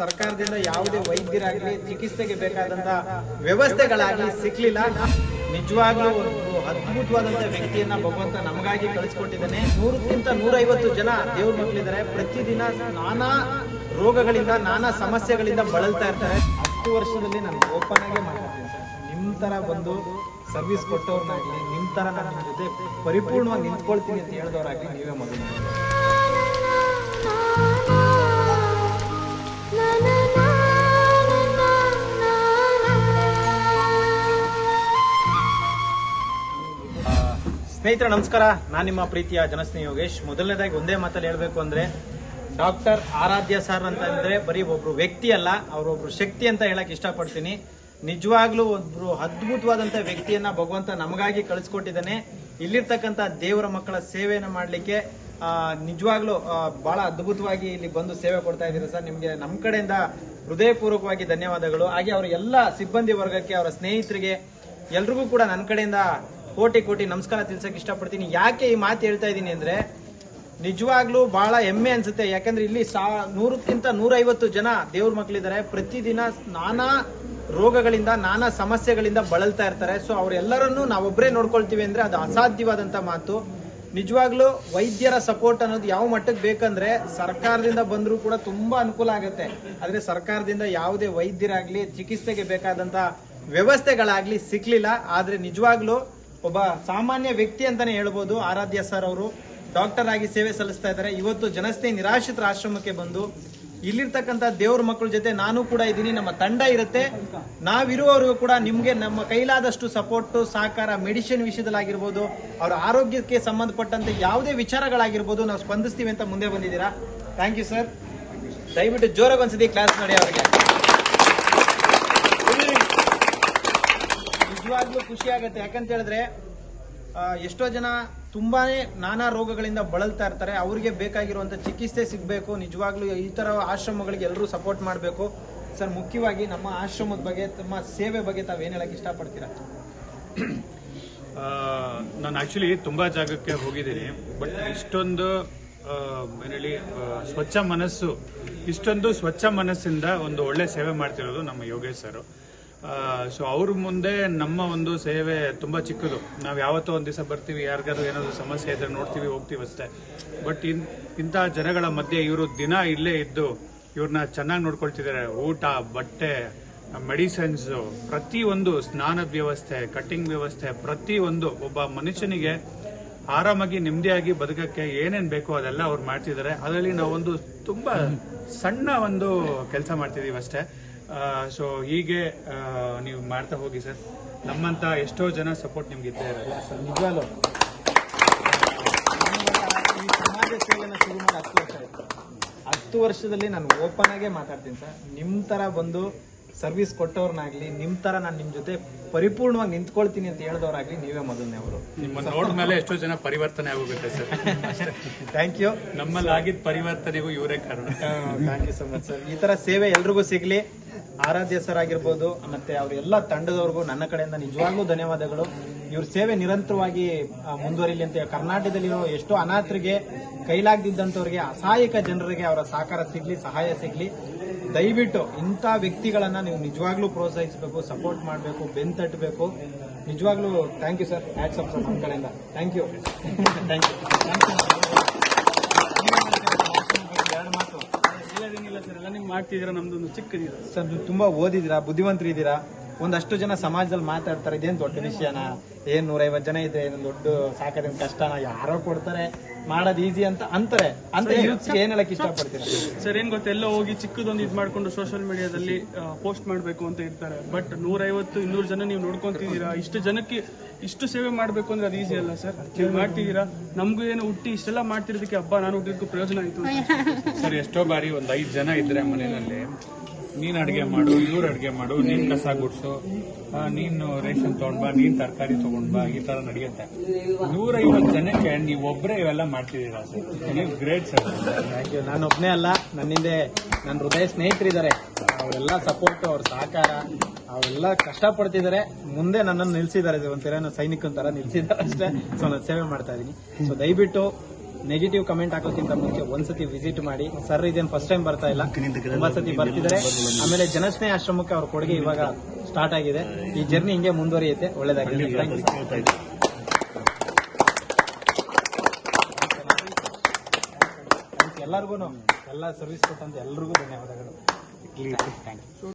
ಸರ್ಕಾರದಿಂದ ಯಾವುದೇ ವೈದ್ಯರಾಗಲಿ ಚಿಕಿತ್ಸೆಗೆ ಬೇಕಾದಂತ ವ್ಯವಸ್ಥೆಗಳಾಗ್ಲಿ ಸಿಗ್ಲಿಲ್ಲ ನಿಜವಾಗ್ಲೂ ಒಂದು ಅದ್ಭುತವಾದಂತ ವ್ಯಕ್ತಿಯನ್ನ ಭಗವಂತ ನಮಗಾಗಿ ಕಳಿಸ್ಕೊಟ್ಟಿದ್ದಾನೆ. ನೂರಕ್ಕಿಂತ ನೂರೈವತ್ತು ಜನ ದೇವ್ರ ಮಕ್ಕಳಿದ್ದಾರೆ. ಪ್ರತಿದಿನ ನಾನಾ ರೋಗಗಳಿಂದ, ನಾನಾ ಸಮಸ್ಯೆಗಳಿಂದ ಬಳಲ್ತಾ ಇರ್ತಾರೆ. ಹತ್ತು ವರ್ಷದಲ್ಲಿ ನಾನು ಓಪನ್ ಆಗಿ ಮಾತಾಡ್ತೀನಿ ಸರ್. ನಿಮ್ ತರ ಬಂದು ಸರ್ವಿಸ್ ಕೊಟ್ಟವ್ರನ್ನಾಗ್ಲಿ, ನಿಮ್ ತರ ನಾನು ಜೊತೆ ಪರಿಪೂರ್ಣವಾಗಿ ನಿಂತ್ಕೊಳ್ತೀನಿ ಅಂತ ಹೇಳಿದವರಾಗ್ಲಿ ನೀವೇ ಮೊದಲು. ಸ್ನೇಹಿತರೆ, ನಮಸ್ಕಾರ. ನಾನು ನಿಮ್ಮ ಪ್ರೀತಿಯ ಜನಸ್ನೇಹಿ ಯೋಗೇಶ್. ಮೊದಲನೇದಾಗಿ ಒಂದೇ ಮಾತಲ್ಲಿ ಹೇಳಬೇಕು ಅಂದ್ರೆ, ಡಾಕ್ಟರ್ ಆರಾಧ್ಯ ಸರ್ ಅಂತ ಅಂದ್ರೆ ಬರೀ ಒಬ್ರು ವ್ಯಕ್ತಿ ಅಲ್ಲ, ಅವರೊಬ್ರು ಶಕ್ತಿ ಅಂತ ಹೇಳಕ್ ಇಷ್ಟಪಡ್ತೀನಿ. ನಿಜವಾಗ್ಲೂ ಒಬ್ರು ಅದ್ಭುತವಾದಂತ ವ್ಯಕ್ತಿಯನ್ನ ಭಗವಂತ ನಮಗಾಗಿ ಕಳಿಸ್ಕೊಟ್ಟಿದ್ದಾನೆ. ಇಲ್ಲಿರ್ತಕ್ಕಂತ ದೇವರ ಮಕ್ಕಳ ಸೇವೆಯನ್ನು ಮಾಡಲಿಕ್ಕೆ ನಿಜವಾಗ್ಲೂ ಬಹಳ ಅದ್ಭುತವಾಗಿ ಇಲ್ಲಿ ಬಂದು ಸೇವೆ ಕೊಡ್ತಾ ಇದ್ದೀರಾ ಸರ್. ನಿಮಗೆ ನಮ್ಮ ಕಡೆಯಿಂದ ಹೃದಯಪೂರ್ವಕವಾಗಿ ಧನ್ಯವಾದಗಳು. ಹಾಗೆ ಅವರ ಎಲ್ಲ ಸಿಬ್ಬಂದಿ ವರ್ಗಕ್ಕೆ, ಅವರ ಸ್ನೇಹಿತರಿಗೆ, ಎಲ್ರಿಗೂ ಕೂಡ ನನ್ನ ಕಡೆಯಿಂದ ಕೋಟಿ ಕೋಟಿ ನಮಸ್ಕಾರ ತಿಳ್ಸಕ್ ಇಷ್ಟಪಡ್ತೀನಿ. ಯಾಕೆ ಈ ಮಾತು ಹೇಳ್ತಾ ಇದ್ದೀನಿ ಅಂದ್ರೆ, ನಿಜವಾಗ್ಲೂ ಬಹಳ ಹೆಮ್ಮೆ ಅನ್ಸುತ್ತೆ. ಯಾಕಂದ್ರೆ ಇಲ್ಲಿ ಸಾ, ನೂರಕ್ಕಿಂತ ನೂರೈವತ್ತು ಜನ ದೇವ್ರ ಮಕ್ಕಳಿದ್ದಾರೆ ಪ್ರತಿದಿನ ನಾನಾ ರೋಗಗಳಿಂದ, ನಾನಾ ಸಮಸ್ಯೆಗಳಿಂದ ಬಳಲ್ತಾ ಇರ್ತಾರೆ. ಸೊ ಅವರೆಲ್ಲರನ್ನೂ ನಾವೊಬ್ಬರೇ ನೋಡ್ಕೊಳ್ತೀವಿ ಅಂದ್ರೆ ಅದು ಅಸಾಧ್ಯವಾದಂತ ಮಾತು. ನಿಜವಾಗ್ಲೂ ವೈದ್ಯರ ಸಪೋರ್ಟ್ ಅನ್ನೋದು ಯಾವ ಮಟ್ಟಕ್ಕೆ ಬೇಕಂದ್ರೆ, ಸರ್ಕಾರದಿಂದ ಬಂದರೂ ಕೂಡ ತುಂಬಾ ಅನುಕೂಲ ಆಗುತ್ತೆ. ಆದ್ರೆ ಸರ್ಕಾರದಿಂದ ಯಾವುದೇ ವೈದ್ಯರಾಗ್ಲಿ, ಚಿಕಿತ್ಸೆಗೆ ಬೇಕಾದಂತ ವ್ಯವಸ್ಥೆಗಳಾಗ್ಲಿ ಸಿಗ್ಲಿಲ್ಲ ಆದ್ರೆ ನಿಜವಾಗ್ಲೂ ಒಬ್ಬ ಸಾಮಾನ್ಯ ವ್ಯಕ್ತಿ ಅಂತಾನೆ ಹೇಳ್ಬೋದು. ಆರಾಧ್ಯ ಸರ್ ಅವರು ಡಾಕ್ಟರ್ ಆಗಿ ಸೇವೆ ಸಲ್ಲಿಸ್ತಾ ಇದ್ದಾರೆ. ಇವತ್ತು ಜನಸ್ನೇಹಿ ನಿರಾಶ್ರಿತರ ಆಶ್ರಮಕ್ಕೆ ಬಂದು ಇಲ್ಲಿರ್ತಕ್ಕಂಥ ದೇವ್ರ ಮಕ್ಕಳ ಜೊತೆ ನಾನು ಕೂಡ ಇದ್ದೀನಿ. ನಮ್ಮ ತಂಡ ಇರುತ್ತೆ. ನಾವಿರುವವರೆಗೂ ಕೂಡ ನಿಮ್ಗೆ ನಮ್ಮ ಕೈಲಾದಷ್ಟು ಸಪೋರ್ಟ್ ಸಹಕಾರ ಮೆಡಿಸಿನ್ ವಿಷಯದಲ್ಲಾಗಿರ್ಬೋದು, ಅವರ ಆರೋಗ್ಯಕ್ಕೆ ಸಂಬಂಧಪಟ್ಟಂತೆ ಯಾವುದೇ ವಿಚಾರಗಳಾಗಿರ್ಬೋದು ನಾವು ಸ್ಪಂದಿಸ್ತೀವಿ ಅಂತ ಮುಂದೆ ಬಂದಿದ್ದೀರಾ? ಥ್ಯಾಂಕ್ ಯು ಸರ್ ದಯವಿಟ್ಟು ಜೋರಾಗಿ ಒಂದ್ಸತಿ ಕ್ಲಾಸ್ ಮಾಡಿ ಅವರಿಗೆ. ನಿಜವಾಗ್ಲೂ ಖುಷಿ ಆಗುತ್ತೆ. ಯಾಕಂತ ಹೇಳಿದ್ರೆ ಎಷ್ಟೋ ಜನ ತುಂಬಾನೇ ನಾನಾ ರೋಗಗಳಿಂದ ಬಳಲ್ತಾ ಇರ್ತಾರೆ. ಅವ್ರಿಗೆ ಬೇಕಾಗಿರುವಂತ ಚಿಕಿತ್ಸೆ ಸಿಗ್ಬೇಕು. ನಿಜವಾಗ್ಲೂ ಈ ತರ ಆಶ್ರಮಗಳಿಗೆ ಎಲ್ಲರೂ ಸಪೋರ್ಟ್ ಮಾಡಬೇಕು. ಸರ್, ಮುಖ್ಯವಾಗಿ ನಮ್ಮ ಆಶ್ರಮದ ಬಗ್ಗೆ ತಮ್ಮ ಸೇವೆ ಬಗ್ಗೆ ತಾವೇನ್ ಹೇಳಕ್ ಇಷ್ಟಪಡ್ತೀರಾ? ನಾನು ಆಕ್ಚುಲಿ ತುಂಬಾ ಜಾಗಕ್ಕೆ ಹೋಗಿದ್ದೀನಿ. ಬಟ್ ಇಷ್ಟೊಂದು ಏನೇಳಿ ಸ್ವಚ್ಛ ಮನಸ್ಸು, ಇಷ್ಟೊಂದು ಸ್ವಚ್ಛ ಮನಸ್ಸಿಂದ ಒಂದು ಒಳ್ಳೆ ಸೇವೆ ಮಾಡ್ತಿರೋದು ನಮ್ಮ ಯೋಗೇಶ್ ಸರ್. ಸೊ ಅವ್ರ ಮುಂದೆ ನಮ್ಮ ಒಂದು ಸೇವೆ ತುಂಬಾ ಚಿಕ್ಕದು. ನಾವು ಯಾವತ್ತೋ ಒಂದು ದಿವಸ ಬರ್ತೀವಿ, ಯಾರಿಗಾದ್ರು ಏನಾದ್ರು ಸಮಸ್ಯೆ ಇದ್ರೆ ನೋಡ್ತೀವಿ, ಹೋಗ್ತೀವಿ ಅಷ್ಟೇ. ಬಟ್ ಇನ್ ಇಂತಹ ಜನಗಳ ಮಧ್ಯೆ ಇವರು ದಿನ ಇಲ್ಲೇ ಇದ್ದು ಇವ್ರನ್ನ ಚೆನ್ನಾಗಿ ನೋಡ್ಕೊಳ್ತಿದ್ದಾರೆ ಊಟ, ಬಟ್ಟೆ, ಮೆಡಿಸನ್ಸ್, ಪ್ರತಿ ಒಂದು ಸ್ನಾನ ವ್ಯವಸ್ಥೆ ಕಟ್ಟಿಂಗ್ ವ್ಯವಸ್ಥೆ, ಪ್ರತಿ ಒಂದು ಒಬ್ಬ ಮನುಷ್ಯನಿಗೆ ಆರಾಮಾಗಿ, ನೆಮ್ಮದಿಯಾಗಿ ಬದುಕಕ್ಕೆ ಏನೇನು ಬೇಕೋ ಅದೆಲ್ಲ ಅವ್ರು ಮಾಡ್ತಿದ್ದಾರೆ ಅದರಲ್ಲಿ ನಾವೊಂದು ತುಂಬಾ ಸಣ್ಣ ಒಂದು ಕೆಲಸ ಮಾಡ್ತಿದೀವಿ ಅಷ್ಟೇ. ಸೊ ಹೀಗೆ ನೀವು ಮಾಡ್ತಾ ಹೋಗಿ ಸರ್. ನಮ್ಮಂತ ಎಷ್ಟೋ ಜನ ಸಪೋರ್ಟ್ ನಿಮ್ಗೆ ಇದ್ದೇ ಇರಲ್ಲ ಸರ್, ನಿಜವಾಗ್ಲು. ಈ ಸಮಾಜ ಸೇವೆನ ಶುರು ಮಾಡಿ ಹತ್ತು ವರ್ಷ ಆಯ್ತು. ಹತ್ತು ವರ್ಷದಲ್ಲಿ ನಾನು ಓಪನ್ ಆಗೇ ಮಾತಾಡ್ತೀನಿ ಸರ್. ನಿಮ್ ತರ ಬಂದು ಸರ್ವಿಸ್ ಕೊಟ್ಟವ್ರನ್ನಾಗ್ಲಿ ನಿಮ್ ತರ ನಾನು ನಿಮ್ ಜೊತೆ ಪರಿಪೂರ್ಣವಾಗಿ ನಿಂತ್ಕೊಳ್ತೀನಿ ಅಂತ ಹೇಳಿದವರಾಗ್ಲಿ ನೀವೇ ಮೊದಲನೇ ಅವರು. ನಿಮ್ಮ ನೋಡಿದ್ಮೇಲೆ ಎಷ್ಟೋ ಜನ ಪರಿವರ್ತನೆ ಆಗೋಗುತ್ತೆ ಸರ್. ಥ್ಯಾಂಕ್ ಯು ನಮ್ಮಲ್ಲಿ ಆಗಿದ್ದ ಪರಿವರ್ತನೆಗೂ ಇವರೇ ಕಾರಣ. Thank you so much sir ಈ ತರ ಸೇವೆ ಎಲ್ರಿಗೂ ಸಿಗ್ಲಿ. ಆರಾಧ್ಯ ಸರ್ ಆಗಿರ್ಬೋದು ಮತ್ತೆ ಅವ್ರ ಎಲ್ಲಾ ತಂಡದವ್ರಿಗೂ ನನ್ನ ಕಡೆಯಿಂದ ನಿಜವಾಗ್ಲೂ ಧನ್ಯವಾದಗಳು. ಇವ್ರ ಸೇವೆ ನಿರಂತರವಾಗಿ ಮುಂದುವರಿಲಿ ಅಂತ ಕರ್ನಾಟಕದಲ್ಲಿರೋ ಎಷ್ಟೋ ಅನಾಥರಿಗೆ ಕೈಲಾಗದಿದ್ದಂಥವ್ರಿಗೆ ಅಸಹಾಯಕ ಜನರಿಗೆ ಅವರ ಸಹಕಾರ ಸಿಗ್ಲಿ ಸಹಾಯ ಸಿಗ್ಲಿ. ದಯವಿಟ್ಟು ಇಂಥ ವ್ಯಕ್ತಿಗಳನ್ನ ನೀವು ನಿಜವಾಗ್ಲೂ ಪ್ರೋತ್ಸಾಹಿಸಬೇಕು ಸಪೋರ್ಟ್ ಮಾಡಬೇಕು ಬೆನ್ ತಟ್ಟಬೇಕು ನಿಜವಾಗ್ಲೂ thank you sir hats off sir ನಮ್ಮ ಕಡೆಯಿಂದ. ಥ್ಯಾಂಕ್ ಯು ಥ್ಯಾಂಕ್ ಯು ಎರಡು ಮಾತು. ಇಲ್ಲದೇನಿಲ್ಲ ಸರ್ ಎಲ್ಲ ನೀವು ಮಾಡ್ತಿದ್ದೀರಾ? ನಮ್ದೊಂದು ಚಿಕ್ಕದಿರ ಸರ್ ನೀವು ತುಂಬಾ ಓದಿದಿರಾ ಬುದ್ಧಿವಂತರು ಇದ್ದೀರಾ ಒಂದಷ್ಟು ಜನ ಸಮಾಜದಲ್ಲಿ ಮಾತಾಡ್ತಾರೆ ಇದೇನ್ ದೊಡ್ಡ ವಿಷಯನ? ಏನ್ ನೂರೈವತ್ತು ಜನ ಇದೆ ಏನು ದೊಡ್ಡ ಸಾಕೋದೇನು ಕಷ್ಟನ? ಯಾರೋ ಕೊಡ್ತಾರೆ ಮಾಡೋದು ಈಸಿ ಅಂತ ಅಂತಾರೆ. ಅಂತ ಯೂತ್ಸ್ ಏನ್ ಹೇಳಕ್ ಇಷ್ಟಪಡ್ತೀರಾ? ಸರ್ ಏನ್ ಗೊತ್ತಾ? ಎಲ್ಲ ಹೋಗಿ ಚಿಕ್ಕದೊಂದು ಇದು ಮಾಡ್ಕೊಂಡು ಸೋಷಿಯಲ್ ಮೀಡಿಯಾದಲ್ಲಿ ಪೋಸ್ಟ್ ಮಾಡಬೇಕು ಅಂತ ಇರ್ತಾರೆ. ಬಟ್ ನೂರೈವತ್ತು ಇನ್ನೂರು ಜನ ನೀವು ನೋಡ್ಕೊಂತಿದ್ದೀರಾ? ಇಷ್ಟು ಜನಕ್ಕೆ ಇಷ್ಟು ಸೇವೆ ಮಾಡಬೇಕು ಅಂದ್ರೆ ಅದು ಈಸಿ ಅಲ್ಲ ಸರ್? ನೀವು ಮಾಡ್ತಿದ್ದೀರಾ? ನಮಗೂ ಏನು ಹುಟ್ಟಿ ಇಷ್ಟೆಲ್ಲ ಮಾಡ್ತಿರೋದಕ್ಕೆ ಹಬ್ಬ ನಾನು ಹುಟ್ಟಿದ್ದು ಪ್ರಯೋಜನ ಆಯ್ತು ಸರ್ ಎಷ್ಟೋ ಬಾರಿ ಒಂದ್ ಐದ್ ಜನ ಇದ್ರೆ ಮನೆಯಲ್ಲಿ ನೀನ್ ಅಡ್ಗೆ ಮಾಡು ಇವ್ರು ಅಡ್ಗೆ ಮಾಡು ನೀನ್ ಕಸ ಗುಡ್ಸು ಆ, ನೀನು ರೇಷನ್ ತಗೊಂಡ್ ಬಾ ನೀನ್ ತರಕಾರಿ ತಗೊಂಡ್ ಬಾ ಈ ತರ ನಡೆಯುತ್ತೆ. ನೂರೈವತ್ತು ಜನಕ್ಕೆ ನೀವ್ ಒಬ್ರೇ ಇವೆಲ್ಲ ಮಾಡ್ತಿದ್ದೀರಾ ಸರ್? ನೀವು ಗ್ರೇಟ್ ಸರ್ ಥ್ಯಾಂಕ್ ಯು ನಾನು ಒಬ್ನೇ ಅಲ್ಲ ನನ್ನಿಂದೆ ನನ್ನ ಹೃದಯ ಸ್ನೇಹಿತರಿದ್ದಾರೆ. ಅವರೆಲ್ಲ ಸಪೋರ್ಟ್ ಅವ್ರ ಸಹಕಾರ ಅವರೆಲ್ಲ ಕಷ್ಟಪಡ್ತಿದ್ದಾರೆ. ಮುಂದೆ ನನ್ನನ್ನು ನಿಲ್ಸಿದ್ದಾರೆ ಒಂಥರ ಸೈನಿಕನ ತರ ನಿಲ್ಸಿದ್ದಾರೆ ಅಷ್ಟೇ. ಸೊ ನಾನು ಸೇವೆ ಮಾಡ್ತಾ ಇದ್ದೀನಿ. ಸೊ ದಯವಿಟ್ಟು ನೆಗೆಟಿವ್ ಕಮೆಂಟ್ ಹಾಕೋಕ್ಕಿಂತ ಮುಂಚೆ ಒಂದ್ಸತಿ ವಿಸಿಟ್ ಮಾಡಿ. ಸರ್ ಇದೇನು ಫಸ್ಟ್ ಟೈಮ್ ಬರ್ತಾ ಇಲ್ಲ. ತುಂಬಾ ಸತಿ ಬರ್ತಿದ್ದಾರೆ. ಆಮೇಲೆ ಜನಸ್ನೇಹ ಆಶ್ರಮಕ್ಕೆ ಅವ್ರ ಕೊಡುಗೆ ಇವಾಗ ಸ್ಟಾರ್ಟ್ ಆಗಿದೆ. ಈ ಜರ್ನಿ ಹಿಂಗೆ ಮುಂದುವರಿಯುತ್ತೆ. ಒಳ್ಳೇದಾಗಿದೆ. ಎಲ್ಲರಿಗೂ ಎಲ್ಲ ಸರ್ವಿಸ್ ಕೊಟ್ಟಂತ ಎಲ್ರಿಗೂ ಧನ್ಯವಾದಗಳು. Thank you